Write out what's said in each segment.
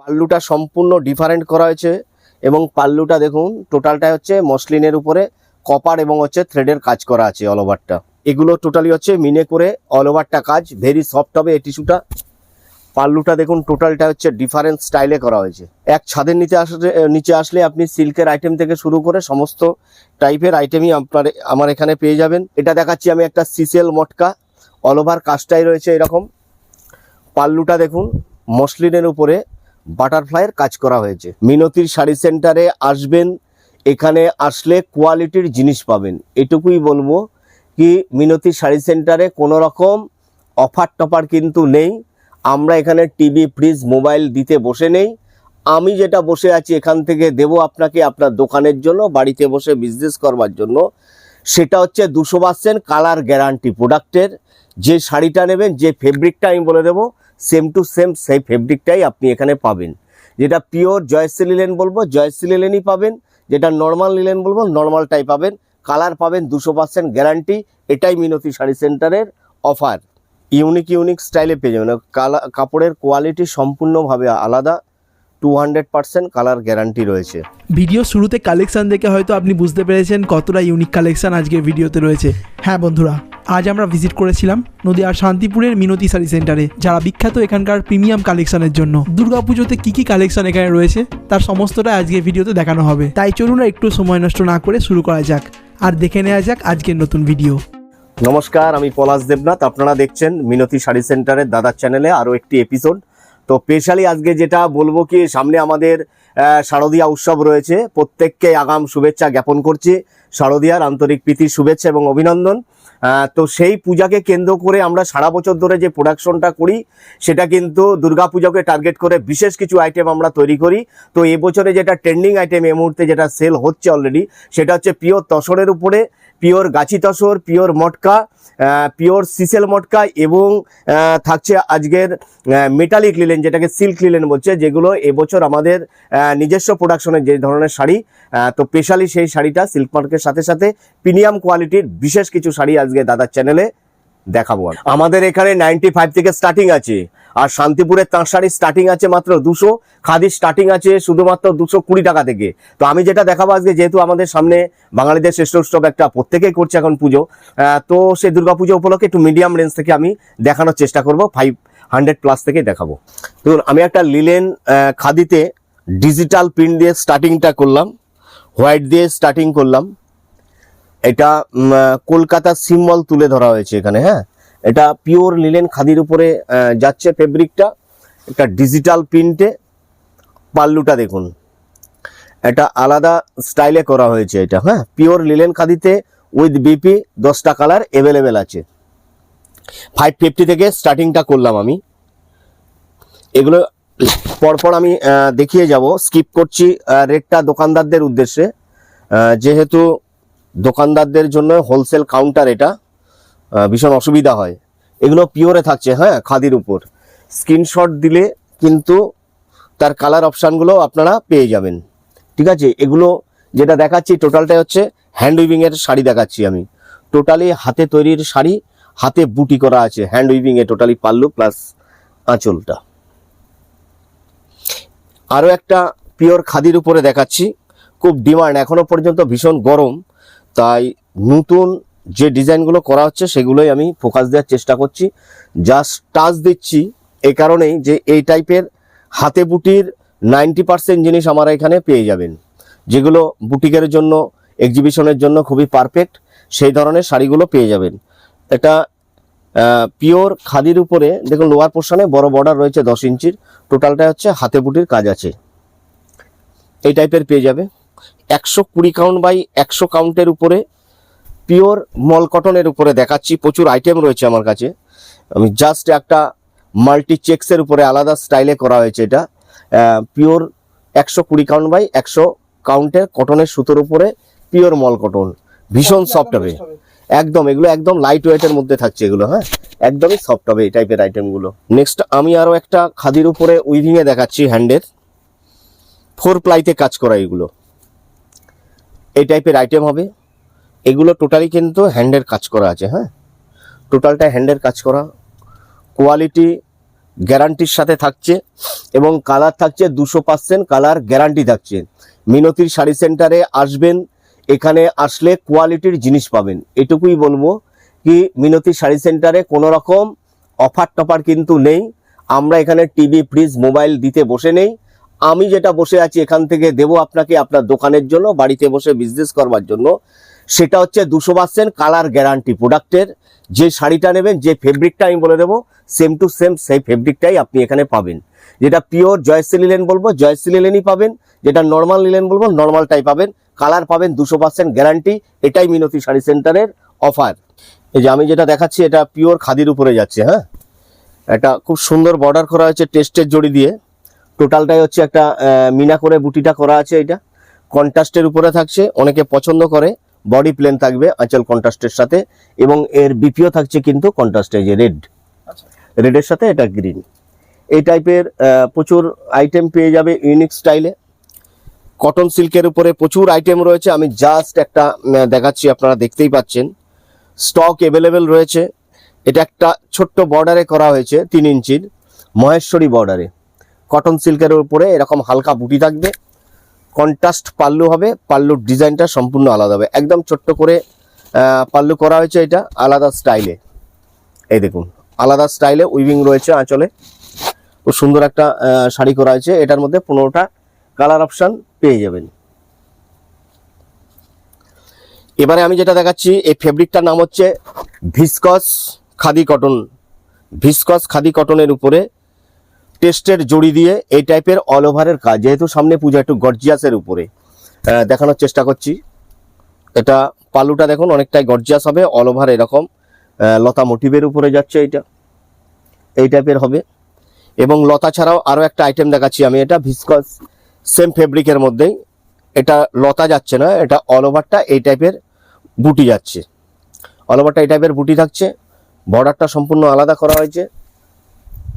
পাল্লুটা সম্পূর্ণ ডিফারেন্ট করা হয়েছে এবং পাল্লুটা দেখুন টোটালটা হচ্ছে মসলিনের উপরে কপার এবং হচ্ছে থ্রেডের কাজ করা আছে অল ওভারটা এগুলো টোটালি হচ্ছে মিনে করে অল ওভারটা কাজ ভেরি সফট হবে এই টিস্যুটা পাল্লুটা দেখুন টোটালটা হচ্ছে ডিফারেন্ট স্টাইলে করা হয়েছে। এক ছাদের নিচে আসলে নিচে আসলে আপনি সিল্কের আইটেম থেকে শুরু করে সমস্ত টাইপের আইটেমই আপনার, আমার এখানে পেয়ে যাবেন। এটা দেখাচ্ছি আমি একটা সিসেল মটকা অল ওভার কাজটাই রয়েছে এরকম। পাল্লুটা দেখুন, মসলিনের উপরে বাটারফ্লাইয়ের কাজ করা হয়েছে। মিনতির শাড়ি সেন্টারে আসবেন, এখানে আসলে কোয়ালিটির জিনিস পাবেন। এটুকুই বলব কি মিনতি শাড়ি সেন্টারে কোনো রকম অফার টফার কিন্তু নেই। আমরা এখানে টিভি, ফ্রিজ, মোবাইল দিতে বসে নেই। আমি যেটা বসে আছি এখান থেকে দেব আপনাকে আপনার দোকানের জন্য, বাড়িতে বসে বিজনেস করবার জন্য। সেটা হচ্ছে দুশো পার্সেন্ট কালার গ্যারান্টি প্রোডাক্টের যে শাড়িটা নেবেন, যে ফেব্রিকটা আমি বলে দেবো সেম টু সেম সেই ফেব্রিকটাই আপনি এখানে পাবেন। যেটা পিওর জয়শ্রী লিলেন বলব জয়শ্রী লিলেনই পাবেন। যেটা নর্মাল লিলেন বলব নর্মালটাই পাবেন। কালার পাবেন দুশো পার্সেন্ট গ্যারান্টি এটাই মিনতি শাড়ি সেন্টারের অফার ইউনিক ইউনিক স্টাইলে পেয়ে যাবেন। কালা কাপড়ের কোয়ালিটি সম্পূর্ণভাবে আলাদা। Two hundred percent colour guarantee রয়েছে। ভিডিও শুরুতে কালেকশন দেখে হয়তো আপনি বুঝতে পেরেছেন কতটা ইউনিক কালেকশন আজকের ভিডিওতে রয়েছে। হ্যাঁ বন্ধুরা আজ আমরা ভিজিট করেছিলাম নদিয়ার শান্তিপুরের মিনতি শাড়ি সেন্টারে যারা বিখ্যাত এখানকার প্রিমিয়াম কালেকশনের জন্য। দুর্গাপুজোতে কি কি কালেকশন এখানে রয়েছে তার সমস্তটা আজকের ভিডিওতে দেখানো হবে। তাই চলুন একটু সময় নষ্ট না করে শুরু করা যাক। আর দেখে নেওয়া যাক আজকের নতুন ভিডিও নমস্কার আমি পলাশ দেবনাথ। আপনারা দেখছেন মিনতি শাড়ি সেন্টারের দাদার চ্যানেলে আরও একটি এপিসোড তো স্পেশালি আজকে যেটা বলব কি, সামনে আমাদের শারদীয়া উৎসব রয়েছে। প্রত্যেককে আগাম শুভেচ্ছা জ্ঞাপন করছি। শারদীয়ার আন্তরিক প্রীতির শুভেচ্ছা এবং অভিনন্দন। তো সেই পূজাকে কেন্দ্র করে আমরা সারা বছর ধরে যে প্রোডাকশনটা করি, সেটা কিন্তু দুর্গাপূজাকে টার্গেট করে বিশেষ কিছু আইটেম আমরা তৈরি করি। তো এবছরে যেটা ট্রেন্ডিং আইটেম এই মুহূর্তে যেটা সেল হচ্ছে অলরেডি সেটা হচ্ছে পিওর তসরের উপরে। পিওর গাছি তসর, পিওর মটকা পিওর সিসেল মটকা এবং থাকছে আজকের মেটালিক লিলেন যেটাকে সিল্ক লিলেন বলছে, যেগুলো এবছর আমাদের নিজস্ব প্রোডাকশনের যে ধরনের শাড়ি তো স্পেশালি সেই শাড়িটা সিল্ক মার্কের সাথে সাথে প্রিমিয়াম কোয়ালিটির বিশেষ কিছু শাড়ি আজকে দাদার চ্যানেলে দেখাবো। আমাদের এখানে নাইনটি ফাইভ থেকে স্টার্টিং আছে আর শান্তিপুরের তাঁত শাড়ি স্টার্টিং আছে মাত্র দুশো খাদির স্টার্টিং আছে শুধুমাত্র দুশো কুড়ি টাকা থেকে। তো আমি যেটা দেখাবো আজকে, যেহেতু আমাদের সামনে বাঙালিদের শ্রেষ্ঠ উৎসব একটা প্রত্যেকেই করছে এখন পুজো তো সেই দুর্গাপুজো উপলক্ষে একটু মিডিয়াম রেঞ্জ থেকে আমি দেখানোর চেষ্টা করব ফাইভ হান্ড্রেড প্লাস থেকে দেখাবো। দেখুন, আমি একটা লিলেন খাদিতে ডিজিটাল প্রিন্ট দিয়ে স্টার্টিংটা করলাম হোয়াইট দিয়ে স্টার্টিং করলাম। এটা কলকাতার সিম্বল তুলে ধরা হয়েছে এখানে হ্যাঁ? এটা পিওর লিলেন খাদির উপরে যাচ্ছে ফেব্রিকটা একটা ডিজিটাল প্রিন্টে পাল্লুটা দেখুন। এটা আলাদা স্টাইলে করা হয়েছে এটা হ্যাঁ? পিওর লিলেন খাদিতে উইথ বিপি দশটা কালার অ্যাভেলেবেল আছে। ফাইভ ফিফটি থেকে স্টার্টিংটা করলাম আমি। এগুলো পরপর আমি দেখিয়ে যাব। স্কিপ করছি রেটটা দোকানদারদের উদ্দেশ্যে। যেহেতু দোকানদারদের জন্য হোলসেল কাউন্টার এটা ভীষণ অসুবিধা হয়। এগুলো পিওরে থাকছে হ্যাঁ খাদির উপর। স্ক্রিনশট দিলে কিন্তু তার কালার অপশানগুলো আপনারা পেয়ে যাবেন। ঠিক আছে? এগুলো যেটা দেখাচ্ছি টোটালটাই হচ্ছে হ্যান্ড উইভিংয়ের শাড়ি দেখাচ্ছি আমি। টোটালি হাতে তৈরির শাড়ি, হাতে বুটি করা আছে। হ্যান্ড উইভিংয়ে টোটালি পাল্লু প্লাস আঁচলটা। আরও একটা পিওর খাদির উপরে দেখাচ্ছি। খুব ডিমান্ড এখনও পর্যন্ত ভীষণ গরম। তাই নতুন যে ডিজাইনগুলো করা হচ্ছে সেগুলোই আমি ফোকাস দেওয়ার চেষ্টা করছি। জাস্ট টাচ দিচ্ছি এই কারণেই যে এই টাইপের হাতে বুটির নাইনটি পার্সেন্ট জিনিস আমরা এখানে পেয়ে যাবেন। যেগুলো বুটিকের জন্য এক্সিবিশনের জন্য খুবই পারফেক্ট সেই ধরনের শাড়িগুলো পেয়ে যাবেন। এটা পিওর খাদির উপরে, দেখুন লোয়ার পোর্শনে বড় বর্ডার রয়েছে দশ ইঞ্চির টোটালটা হচ্ছে হাতে বুটির কাজ আছে। এই টাইপের পেয়ে যাবে। একশো কুড়ি কাউন্ট বাই একশো কাউন্টের উপরে পিওর মল কটনের উপরে দেখাচ্ছি প্রচুর আইটেম রয়েছে আমার কাছে। আমি জাস্ট একটা মাল্টি চেক্সের উপরে আলাদা স্টাইলে করা হয়েছে এটা। পিওর একশো কুড়ি কাউন্ট বাই একশো কাউন্টের কটনের সুতোর উপরে পিওর মল কটন। ভীষণ সফট হবে। একদম এগুলো একদম লাইট ওয়েটের মধ্যে থাকছে এগুলো হ্যাঁ? একদমই সফট হবে এই টাইপের আইটেমগুলো নেক্সট আমি আরও একটা খাদির উপরে উইভিংয়ে দেখাচ্ছি হ্যান্ডের ফোর প্লাইতে কাজ করা এগুলো। এই টাইপের আইটেম হবে। এগুলো টোটালি কিন্তু হ্যান্ডের কাজ করা আছে হ্যাঁ? টোটালটা হ্যান্ডের কাজ করা। কোয়ালিটি গ্যারান্টির সাথে থাকছে এবং কালার থাকছে দুশো পার্সেন্ট কালার গ্যারান্টি থাকছে। মিনতির শাড়ি সেন্টারে আসবেন, এখানে আসলে কোয়ালিটির জিনিস পাবেন। এটুকুই বলব কি মিনতি শাড়ি সেন্টারে কোনো রকম অফার টফার কিন্তু নেই। আমরা এখানে টিভি ফ্রিজ মোবাইল দিতে বসে নেই। আমি যেটা বসে আছি এখান থেকে দেবো আপনাকে আপনার দোকানের জন্য, বাড়িতে বসে বিজনেস করবার জন্য। সেটা হচ্ছে দুশো পার্সেন্ট কালার গ্যারান্টি প্রোডাক্টের যে শাড়িটা নেবেন, যে ফেব্রিকটা আমি বলে দেবো সেম টু সেম সেই ফেব্রিকটাই আপনি এখানে পাবেন। যেটা পিওর জয়শ্রী লিলেন বলব, জয়শ্রী লিলেনই পাবেন। যেটা নর্মাল লিলেন বলব নর্মালটাই পাবেন। কালার পাবেন দুশো পার্সেন্ট গ্যারান্টি এটাই মিনতি শাড়ি সেন্টারের অফার এই যে আমি যেটা দেখাচ্ছি, এটা পিওর খাদির উপরে যাচ্ছে হ্যাঁ? এটা খুব সুন্দর বর্ডার করা হয়েছে টেস্টের জড়ি দিয়ে। টোটালটাই হচ্ছে একটা মিনা করে বুটিটা করা আছে এটা। কন্ট্রাস্টের উপরে থাকছে, অনেকে পছন্দ করে। বডি প্লেন থাকবে আঁচল কন্ট্রাস্টের সাথে এবং এর বিপিও থাকছে কিন্তু কন্ট্রাস্টে যে রেড। রেডের সাথে এটা গ্রিন। এই টাইপের প্রচুর আইটেম পেয়ে যাবে ইউনিক স্টাইলে। কটন সিল্কের উপরে প্রচুর আইটেম রয়েছে। আমি জাস্ট একটা দেখাচ্ছি আপনারা দেখতেই পাচ্ছেন। স্টক অ্যাভেলেবেল রয়েছে। এটা একটা ছোট্ট বর্ডারে করা হয়েছে তিন ইঞ্চির। মহেশ্বরী বর্ডারে কটন সিল্কের উপরে এরকম হালকা বুটি থাকবে। কন্ট্রাস্ট পাল্লু হবে, পাল্লুর ডিজাইনটা সম্পূর্ণ আলাদা হবে। একদম ছোট্ট করে পাল্লু করা হয়েছে এটা আলাদা স্টাইলে। এই দেখুন, আলাদা স্টাইলে উইভিং রয়েছে আঁচলে। খুব সুন্দর একটা শাড়ি করা হয়েছে। এটার মধ্যে পনেরোটা কালার অপশান পেয়ে যাবেন। এবারে আমি যেটা দেখাচ্ছি, এই ফেব্রিকটার নাম হচ্ছে viscose khadi cotton. Viscose khadi কটনের উপরে টেস্টের জড়ি দিয়ে এই টাইপের অল ওভারের কাজ। যেহেতু সামনে পূজা একটু গর্জিয়াসের উপরে দেখানোর চেষ্টা করছি। এটা পালুটা দেখুন, অনেকটাই গর্জিয়াস হবে অল ওভার এরকম। লতা মোটিভের উপরে যাচ্ছে এইটা। এই টাইপের হবে। এবং লতা ছাড়াও আরও একটা আইটেম দেখাচ্ছি আমি, এটা ভিসকস সেম ফেব্রিকের মধ্যেই। এটা লতা যাচ্ছে না, এটা অল ওভারটা এই টাইপের বুটি যাচ্ছে। অল ওভারটা এই টাইপের বুটি থাকছে। বর্ডারটা সম্পূর্ণ আলাদা করা হয়েছে।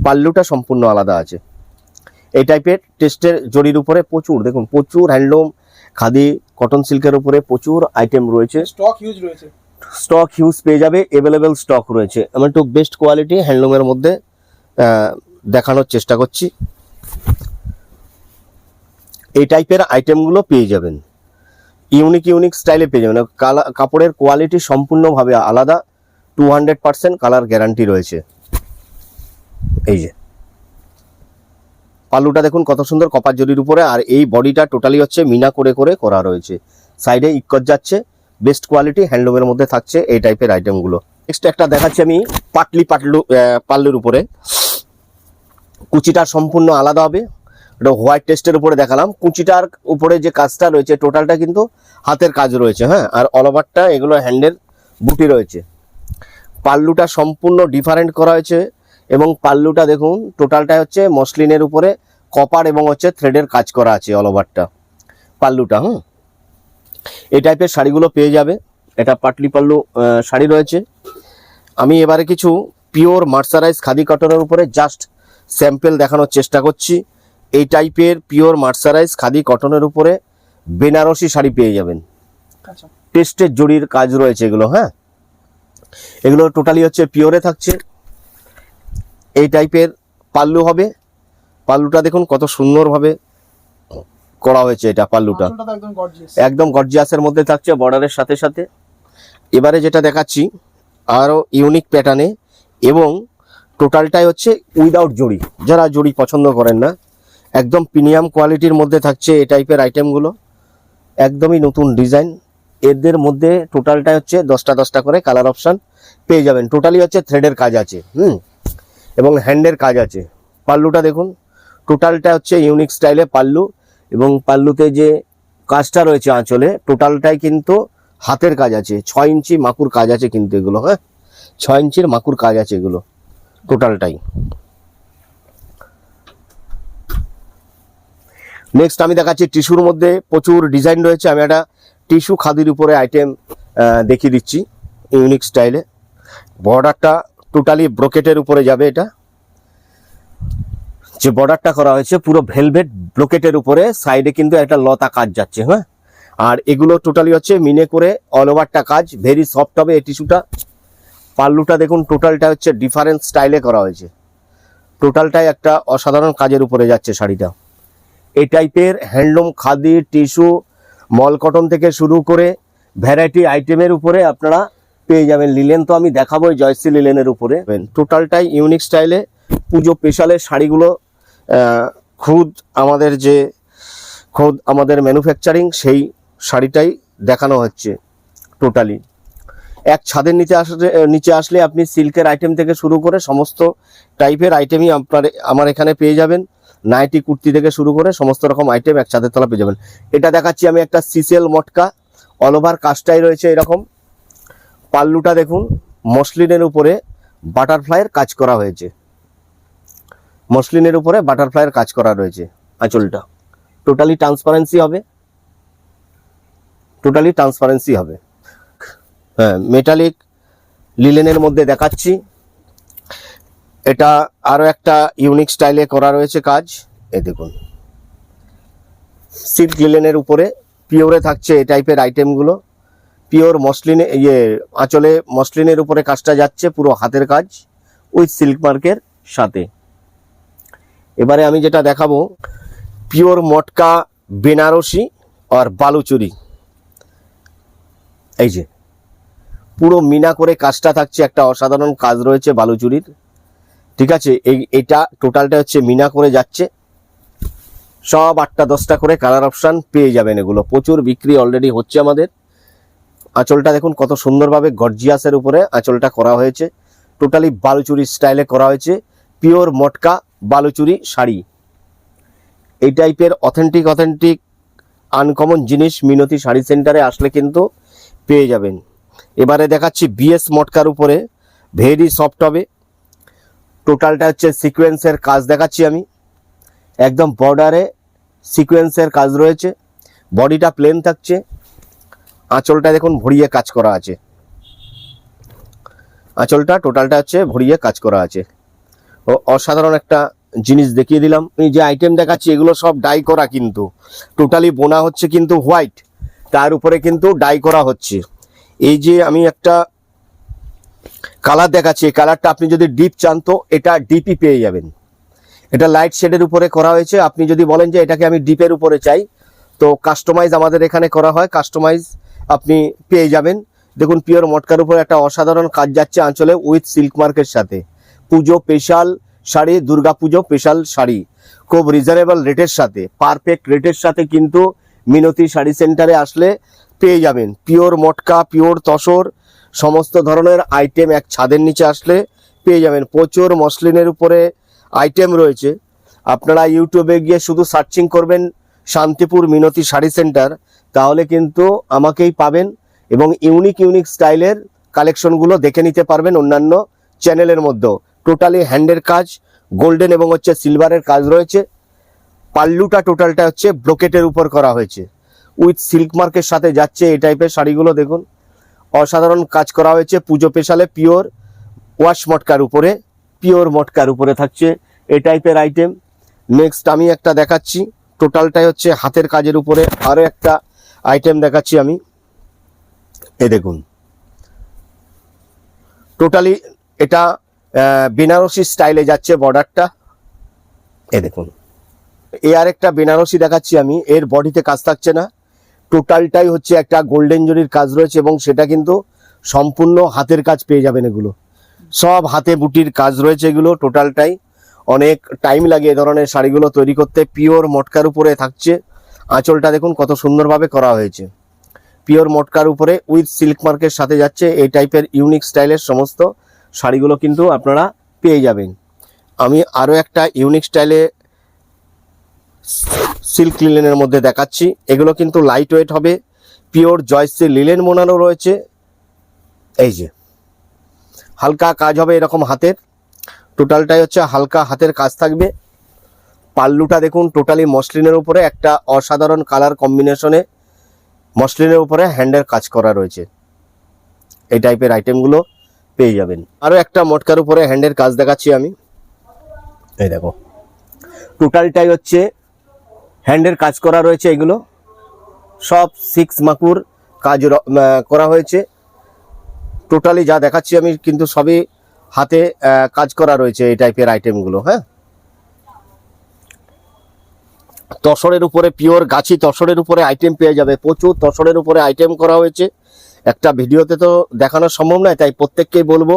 পাল্লুটা সম্পূর্ণ আলাদা আছে। এই টাইপের টেস্টের জরির উপরে প্রচুর দেখুন প্রচুর হ্যান্ডলুম খাদি কটন সিল্কের উপরে প্রচুর আইটেম রয়েছে। স্টক হিউজ রয়েছে। স্টক হিউজ পেয়ে যাবে এভেলেবেল স্টক রয়েছে। আমি একটু বেস্ট কোয়ালিটি হ্যান্ডলুমের মধ্যে দেখানোর চেষ্টা করছি। এই টাইপের আইটেমগুলো পেয়ে যাবেন। ইউনিক ইউনিক স্টাইলে পেয়ে যাবেন। কালা কাপড়ের কোয়ালিটি সম্পূর্ণভাবে আলাদা। Two hundred percent colour guarantee রয়েছে। এই যে। পাল্লুটা দেখুন, কত সুন্দর কপার জরির উপরে, আর এই বডিটা টোটালি হচ্ছে মিনা করে করে করা রয়েছে। সাইডে ইকত যাচ্ছে বেস্ট কোয়ালিটি হ্যান্ডলুমের মধ্যে থাকছে এই টাইপের আইটেমগুলো নেক্সট একটা দেখাচ্ছি আমি পাটলি পাটলু পাল্লুর উপরে। কুচিটা সম্পূর্ণ আলাদা হবে। এটা হোয়াইট টেস্টের উপরে দেখালাম। কুচিটার উপরে যে কাজটা রয়েছে টোটালটা কিন্তু হাতের কাজ রয়েছে হ্যাঁ? আর অল ওভারটা এগুলো হ্যান্ডের বুটি রয়েছে। পাল্লুটা সম্পূর্ণ ডিফারেন্ট করা হয়েছে। এবং পাল্লুটা দেখুন টোটালটা হচ্ছে মসলিনের উপরে কপার এবং হচ্ছে থ্রেডের কাজ করা আছে অল ওভারটা পাল্লুটা হুম? এই টাইপের শাড়িগুলো পেয়ে যাবে। এটা পাটলি পাল্লু শাড়ি রয়েছে। আমি এবারে কিছু পিওর মার্সারাইজ খাদি কটনের উপরে জাস্ট স্যাম্পেল দেখানোর চেষ্টা করছি। এই টাইপের পিওর মার্সারাইজ খাদি কটনের উপরে বেনারসি শাড়ি পেয়ে যাবেন। আচ্ছা। টেস্টের জরির কাজ রয়েছে এগুলো হ্যাঁ? এগুলো টোটালি হচ্ছে পিওরে থাকছে। এই টাইপের পাল্লু হবে। পাল্লুটা দেখুন কত সুন্দরভাবে করা হয়েছে এটা পাল্লুটা। একদম গর্জিয়াস একদম গর্জিয়াসের মধ্যে থাকছে বর্ডারের সাথে সাথে। এবারে যেটা দেখাচ্ছি আরও ইউনিক প্যাটার্নে এবং টোটালটাই হচ্ছে উইদাউট জড়ি। যারা জড়ি পছন্দ করেন না একদম প্রিমিয়াম কোয়ালিটির মধ্যে থাকছে এই টাইপের আইটেমগুলো একদমই নতুন ডিজাইন এদের মধ্যে টোটালটাই হচ্ছে দশটা দশটা করে কালার অপশান পেয়ে যাবেন। টোটালি হচ্ছে থ্রেডের কাজ আছে। হুম? এবং হ্যান্ডের কাজ আছে। পাল্লুটা দেখুন। টোটালটা হচ্ছে ইউনিক স্টাইলে পাল্লু এবং পাল্লুতে যে কাজটা রয়েছে আঁচলে, টোটালটাই কিন্তু হাতের কাজ আছে। ছয় ইঞ্চি মাকুর কাজ আছে কিন্তু এগুলো হ্যাঁ? ছয় ইঞ্চির মাকুর কাজ আছে এগুলো, টোটালটাই। নেক্সট আমি দেখাচ্ছি টিস্যুর মধ্যে প্রচুর ডিজাইন রয়েছে। আমি একটা টিস্যু খাদির উপরে আইটেম দেখিয়ে দিচ্ছি ইউনিক স্টাইলে বর্ডারটা টোটালি ব্রোকেটের উপরে যাবে এটা। যে বর্ডারটা করা হয়েছে, পুরো ভেলভেট ব্রোকেটের উপরে সাইডে কিন্তু একটা লতা কাজ যাচ্ছে হ্যাঁ? আর এগুলো টোটালি হচ্ছে মিনে করে অল ওভারটা কাজ ভেরি সফট হবে এই টিস্যুটা পাল্লুটা দেখুন টোটালটা হচ্ছে ডিফারেন্ট স্টাইলে করা হয়েছে। টোটালটাই একটা অসাধারণ কাজের উপরে যাচ্ছে শাড়িটা। এই টাইপের হ্যান্ডলুম খাদি টিস্যু মল কটন থেকে শুরু করে ভ্যারাইটি আইটেমের উপরে আপনারা পেয়ে যাবেন লিলেন। তো আমি দেখাবো জয়শ্রী লিলেনের উপরে। টোটালটাই ইউনিক স্টাইলে পুজো স্পেশালের শাড়িগুলো খুদ আমাদের যে, খোদ আমাদের ম্যানুফ্যাকচারিং সেই শাড়িটাই দেখানো হচ্ছে টোটালি এক ছাদের নিচে আসলে নিচে আসলে আপনি সিল্কের আইটেম থেকে শুরু করে সমস্ত টাইপের আইটেমই আপনার, আমার এখানে পেয়ে যাবেন। নাইটি, কুর্তি থেকে শুরু করে সমস্ত রকম আইটেম এক ছাদের তলা পেয়ে যাবেন। এটা দেখাচ্ছি আমি একটা সিসেল মটকা। অল ওভার কাজটাই রয়েছে এরকম। পাল্লুটা দেখুন, মসলিনের উপরে বাটারফ্লাইয়ের কাজ করা হয়েছে। মসলিনের উপরে বাটারফ্লাইয়ের কাজ করা রয়েছে আঁচলটা। টোটালি ট্রান্সপারেন্সি হবে। টোটালি ট্রান্সপারেন্সি হবে। হ্যাঁ মেটালিক লিলেনের মধ্যে দেখাচ্ছি। এটা আরও একটা ইউনিক স্টাইলে করা রয়েছে কাজ। এ দেখুন। সিল্ক লিলেনের উপরে পিওরে থাকছে এই টাইপের আইটেমগুলো পিওর মসলিনে ইয়ে আঁচলে মসলিনের উপরে কাজটা যাচ্ছে পুরো হাতের কাজ উইথ সিল্ক মার্কের সাথে। এবারে আমি যেটা দেখাবো, পিওর মটকা বেনারসি আর বালুচুরি এই যে, পুরো মিনা করে কাজটা থাকছে, একটা অসাধারণ কাজ রয়েছে বালুচুরির ঠিক আছে, এই, এটা টোটালটা হচ্ছে মিনা করে যাচ্ছে। সব আটটা দশটা করে কালার অপশান পেয়ে যাবেন এগুলো। প্রচুর বিক্রি অলরেডি হচ্ছে আমাদের। আঁচলটা দেখুন, কত সুন্দরভাবে গর্জিয়াসের উপরে আঁচলটা করা হয়েছে। টোটালি বালুচুরি স্টাইলে করা হয়েছে। পিওর মটকা বালুচুরি শাড়ি। এই টাইপের অথেন্টিক অথেন্টিক আনকমন জিনিস মিনতি শাড়ি সেন্টারে আসলে কিন্তু পেয়ে যাবেন। এবারে দেখাচ্ছি বিএস মটকার উপরে ভেরি সফট হবে। টোটালটা হচ্ছে সিকোয়েন্সের কাজ দেখাচ্ছি আমি। একদম বর্ডারে সিকোয়েন্সের কাজ রয়েছে। বডিটা প্লেন থাকছে। আঁচলটা দেখুন ভরিয়ে কাজ করা আছে। আঁচলটা টোটালটা হচ্ছে ভরিয়ে কাজ করা আছে। ও অসাধারণ একটা জিনিস দেখিয়ে দিলাম। এই যে আইটেম দেখাচ্ছি, এগুলো সব ডাই করা কিন্তু। টোটালি বোনা হচ্ছে কিন্তু হোয়াইট তার উপরে কিন্তু ডাই করা হচ্ছে। এই যে আমি একটা কালার দেখাচ্ছি, এই কালারটা আপনি যদি ডিপ চান তো এটা ডিপই পেয়ে যাবেন। এটা লাইট শেডের উপরে করা হয়েছে। আপনি যদি বলেন যে এটাকে আমি ডিপের উপরে চাই, তো কাস্টমাইজ আমাদের এখানে করা হয়। কাস্টমাইজ আপনি পেয়ে যাবেন। দেখুন, পিওর মটকার উপরে একটা অসাধারণ কাজ যাচ্ছে আঁচলে উইথ সিল্ক মার্কের সাথে। পুজো স্পেশাল শাড়ি, দুর্গা পুজো স্পেশাল শাড়ি। খুব রিজনেবল রেটের সাথে, পারফেক্ট রেটের সাথে কিন্তু মিনতি শাড়ি সেন্টারে আসলে পেয়ে যাবেন। পিওর মটকা, পিওর তসর, সমস্ত ধরনের আইটেম এক ছাদের নিচে আসলে পেয়ে যাবেন। প্রচুর মসলিনের উপরে আইটেম রয়েছে। আপনারা ইউটিউবে গিয়ে শুধু সার্চিং করবেন শান্তিপুর মিনতি শাড়ি সেন্টার, তাহলে কিন্তু আমাকেই পাবেন এবং ইউনিক ইউনিক স্টাইলের কালেকশনগুলো দেখে নিতে পারবেন অন্যান্য চ্যানেলের মধ্যেও। টোটালি হ্যান্ডের কাজ গোল্ডেন এবং হচ্ছে সিলভারের কাজ রয়েছে। পাল্লুটা টোটালটা হচ্ছে ব্রোকেটের উপর করা হয়েছে। উইথ সিল্ক মার্কের সাথে যাচ্ছে এই টাইপের শাড়িগুলো দেখুন। অসাধারণ কাজ করা হয়েছে, পুজো পেশালে পিওর ওয়াশ মটকার উপরে পিওর মটকার উপরে থাকছে এ টাইপের আইটেম নেক্সট আমি একটা দেখাচ্ছি। টোটালটাই হচ্ছে হাতের কাজের উপরে আরও একটা আইটেম দেখাচ্ছি আমি। এ দেখুন। টোটালি এটা বেনারসি স্টাইলে যাচ্ছে বর্ডারটা এ দেখুন। এ আর একটা বেনারসি দেখাচ্ছি আমি, এর বডিতে কাজ থাকছে না। টোটালটাই হচ্ছে একটা গোল্ডেন জরির কাজ রয়েছে এবং সেটা কিন্তু সম্পূর্ণ হাতের কাজ পেয়ে যাবেন এগুলো। সব হাতে বুটির কাজ রয়েছে এগুলো টোটালটাই অনেক টাইম লাগে এ ধরনের শাড়িগুলো তৈরি করতে। পিওর মটকার উপরে থাকছে। আঁচলটা দেখুন কত সুন্দরভাবে করা হয়েছে। পিওর মটকার উপরে উইথ সিল্ক মার্কের সাথে যাচ্ছে। এই টাইপের ইউনিক স্টাইলের সমস্ত শাড়িগুলো কিন্তু আপনারা পেয়ে যাবেন। আমি আরও একটা ইউনিক স্টাইলে সিল্ক লিলেনের মধ্যে দেখাচ্ছি। এগুলো কিন্তু লাইট ওয়েট হবে। পিওর জয়শ্রী লিলেন মোনানো রয়েছে। এই যে, হালকা কাজ হবে এরকম হাতের। টোটালটাই হচ্ছে হালকা হাতের কাজ থাকবে। পাল্লুটা দেখুন টোটালি মসলিনের উপরে একটা অসাধারণ কালার কম্বিনেশনে মসলিনের উপরে হ্যান্ডের কাজ করা রয়েছে। এই টাইপের আইটেমগুলো পেয়ে যাবেন। আরও একটা মটকার উপরে হ্যান্ডের কাজ দেখাচ্ছি আমি। এই দেখো। টোটালটাই হচ্ছে হ্যান্ডের কাজ করা রয়েছে এগুলো। সব সিক্স মাকুর কাজ করা হয়েছে। টোটালি যা দেখাচ্ছি আমি, কিন্তু সবই হাতে কাজ করা রয়েছে এই টাইপের আইটেমগুলো হ্যাঁ? তসরের উপরে পিওর গাছি, তসরের উপরে আইটেম পেয়ে যাবে প্রচুর। তসরের উপরে আইটেম করা হয়েছে। একটা ভিডিওতে তো দেখানো সম্ভব নয়, তাই প্রত্যেককেই বলব,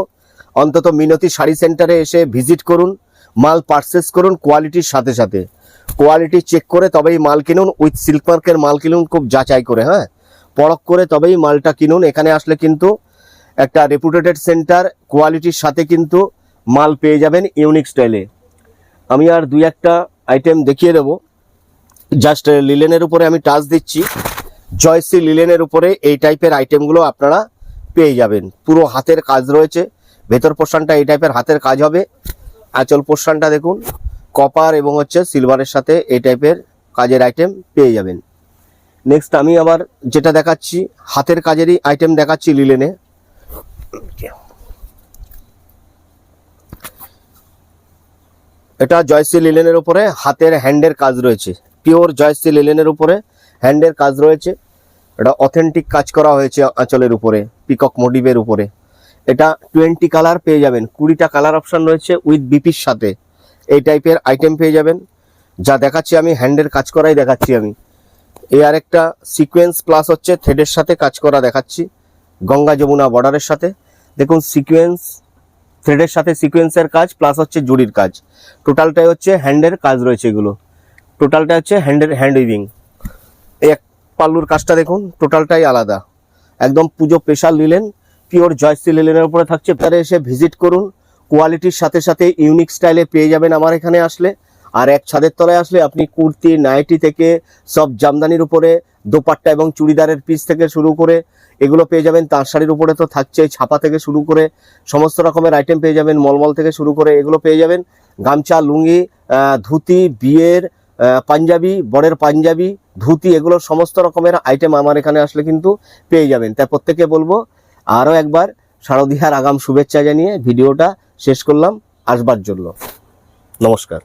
অন্তত মিনতি শাড়ি সেন্টারে এসে ভিজিট করুন, মাল পারচেস করুন কোয়ালিটির সাথে সাথে। কোয়ালিটি চেক করে তবেই মাল কিনুন উইথ সিল্কমার্কের মাল কিনুন খুব যাচাই করে হ্যাঁ? পরক করে তবেই মালটা কিনুন, এখানে আসলে কিন্তু একটা রেপুটেটেড সেন্টার কোয়ালিটির সাথে কিন্তু মাল পেয়ে যাবেন ইউনিক স্টাইলে আমি আর দুই একটা আইটেম দেখিয়ে দেবো। জাস্ট লিলেনের উপরে আমি টাচ দিচ্ছি। জয়সি লিলেনের উপরে এই টাইপের আইটেমগুলো আপনারা পেয়ে যাবেন। পুরো হাতের কাজ রয়েছে। ভেতর পোর্শনটা এই টাইপের হাতের কাজ হবে। আঁচল পোর্শনটা দেখুন। কপার এবং হচ্ছে সিলভারের সাথে এই টাইপের কাজের আইটেম পেয়ে যাবেন। নেক্সট আমি আবার যেটা দেখাচ্ছি, হাতের কাজেরই আইটেম দেখাচ্ছি লিলেনে এটা জয়শ্রী লিলেনের উপরে, হাতের হ্যান্ডের কাজ রয়েছে। পিওর জয়শ্রী লিলেনের উপরে, হ্যান্ডের কাজ রয়েছে। এটা অথেন্টিক কাজ করা হয়েছে আঁচলের উপরে পিকক মোটিভের উপরে। এটা টোয়েন্টি কালার পেয়ে যাবেন। কুড়িটা কালার অপশন রয়েছে উইথ বিপির সাথে। এই টাইপের আইটেম পেয়ে যাবেন। যা দেখাচ্ছি আমি, হ্যান্ডের কাজ করাই দেখাচ্ছি আমি। এই আরেকটা সিকোয়েন্স প্লাস হচ্ছে থ্রেডের সাথে কাজ করা দেখাচ্ছি। গঙ্গা যমুনা বর্ডারের সাথে। দেখুন সিকোয়েন্স থ্রেডের সাথে সিকোয়েন্সের কাজ প্লাস হচ্ছে জুড়ির কাজ। টোটালটাই হচ্ছে হ্যান্ডের কাজ রয়েছে এগুলো। টোটালটা হচ্ছে হ্যান্ডের হ্যান্ড উইভিং এক পাল্লুর কাজটা দেখুন টোটালটাই আলাদা। একদম পুজো স্পেশাল নিলেন পিওর জয়শ্রী লিলেনের উপরে থাকছে। তারা এসে ভিজিট করুন। কোয়ালিটির সাথে সাথে ইউনিক স্টাইলে পেয়ে যাবেন আমার এখানে আসলে। আর এক ছাদের তলায় আসলে আপনি কুর্তি, নাইটি থেকে সব জামদানির উপরে, দোপাট্টা এবং চুড়িদারের পিস থেকে শুরু করে এগুলো পেয়ে যাবেন। তাঁর শাড়ির উপরে তো থাকছে ছাপা থেকে শুরু করে সমস্ত রকমের আইটেম পেয়ে যাবেন, মলমল থেকে শুরু করে এগুলো পেয়ে যাবেন। গামছা, লুঙ্গি ধুতি, বিয়ের পাঞ্জাবি, বরের পাঞ্জাবি, ধুতি, এগুলো সমস্ত রকমের আইটেম আমার এখানে আসলে কিন্তু পেয়ে যাবেন। তাই প্রত্যেকে বলব, আরও একবার শারদীয়ার আগাম শুভেচ্ছা জানিয়ে ভিডিওটা শেষ করলাম। আসবার জন্য। নমস্কার।